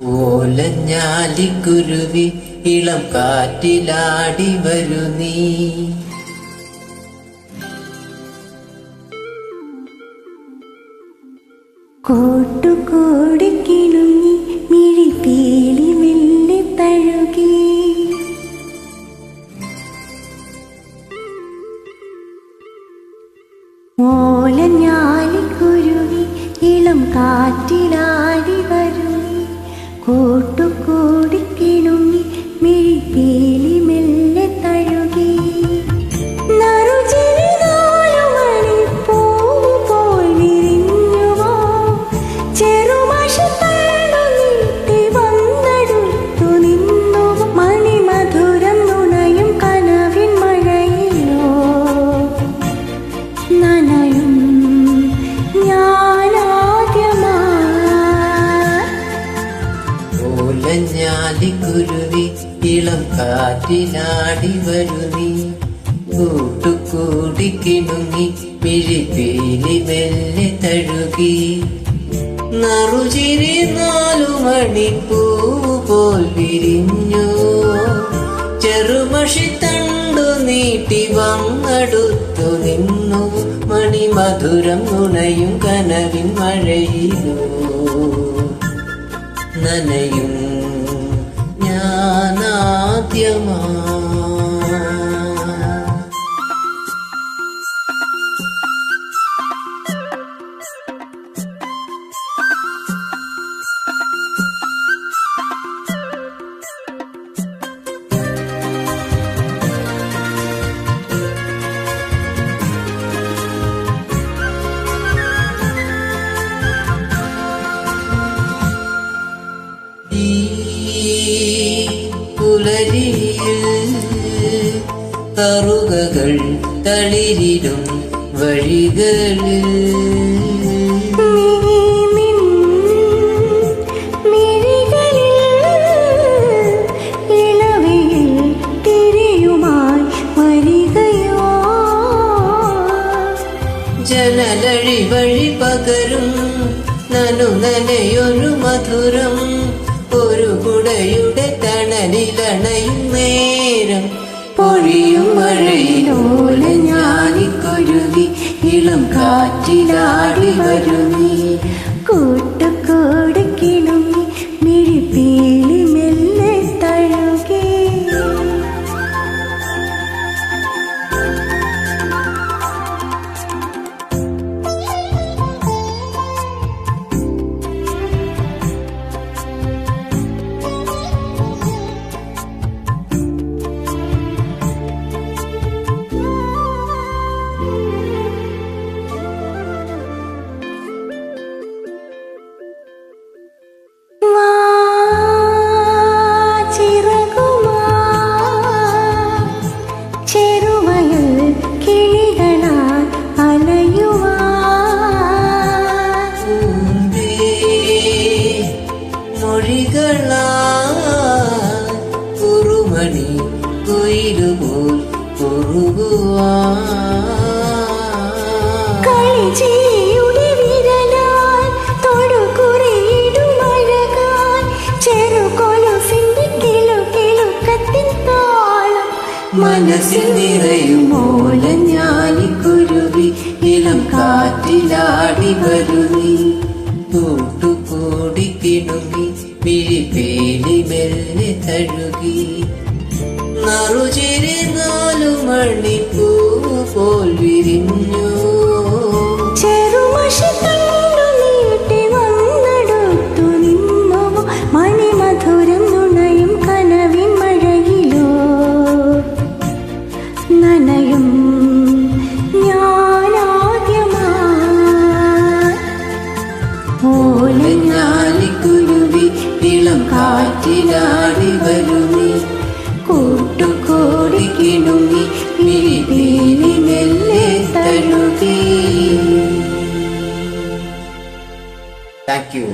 ഓലഞ്ഞാലിക്കുരുവി ഇളം കാറ്റിലാടി വരു നീ. കൂട്ടുകൂടി കിണുങ്ങി മിഴിപ്പേലി തഴുകി. ഓലഞ്ഞാലിക്കുരുവി ഇളം വരുന്നി കൂട്ടുകൂടി കിണുങ്ങി മിഴിപ്പേലി ഓലഞ്ഞാലിക്കുരുവി ഇളം കാറ്റിലാടി വരു നീ. കൂട്ടുകൂടി കിണുങ്ങി മിഴിപ്പേലി മെല്ലെ തഴുകി. നറുചിരി നാലു മണിപ്പൂ പോൽ വിരിഞ്ഞു. ചെറുമഷി തണ്ടു നീട്ടി വന്നടുത്തു നിന്നു. മണിമധുരം നുണയും കനവിൻ മഴയിലോ. നനയും గానాద్యమా തറുകകൾ തളിരിടും വഴികളിൽ. ജനലഴി വഴി പകരും നനു നനയൊരു മധുരം ഒരു കുടയുടെ നേരം പൊഴിയും മഴയിലോല ഞാനിക്കൊരുവി ഇളം കാറ്റിലാടി വരുങ്ങി കൂട്ടുകൂടി കിണുങ്ങി കുറുമണി കൊയിലുപോൽ കുറുകുവാ കളിചിരിയുടെ വിരലാൽ ചെറുകൊലുസിന്റെ താളം. മനസ്സിൽ നിറയും ഓലഞ്ഞാലിക്കുരുവി ഇളം കാറ്റിലാടി വരുവി കൂട്ടുകൂടി കിണുങ്ങി മിഴിപ്പേലി മെല്ലെ തഴുകി നറുചിരി നാലു മണിപ്പൂ പോൽ വിരിഞ്ഞു പോലെ ഞാനിക്കുരുവി ഇളം കാറ്റിനാടി വരുമി. കൂട്ടുകൂടി കിണുമി മിഴിതീരി മെല്ലെ തഴുകി. Thank you